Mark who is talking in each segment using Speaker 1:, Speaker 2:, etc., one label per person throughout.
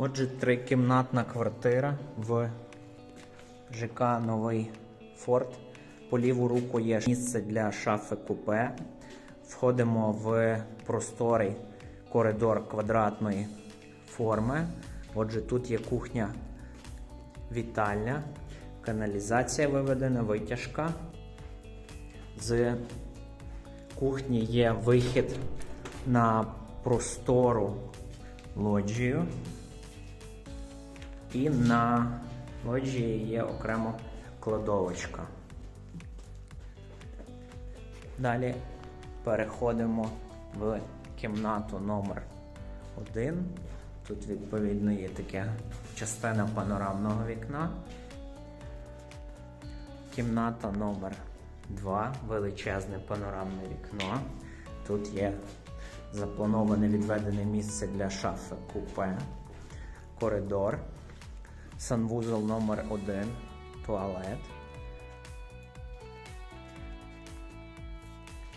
Speaker 1: Отже, трикімнатна квартира в ЖК Новий Форт. По ліву руку є місце для шафи купе. Входимо в просторий коридор квадратної форми. Отже, тут є кухня вітальня, каналізація виведена, витяжка. З кухні є вихід на простору лоджію. І на лоджії є окремо кладовочка. Далі переходимо в кімнату номер 1. Тут, відповідно, є така частина панорамного вікна. Кімната номер 2 величезне панорамне вікно. Тут є заплановане відведене місце для шафи купе, коридор, санвузол номер 1 туалет.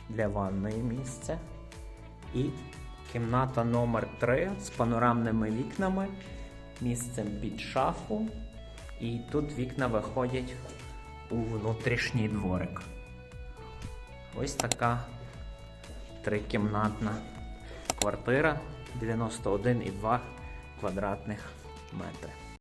Speaker 1: Для ванної місце. І кімната номер 3 з панорамними вікнами, місцем під шафу. І тут вікна виходять у внутрішній дворик. Ось така трикімнатна квартира 91,2 квадратних метри.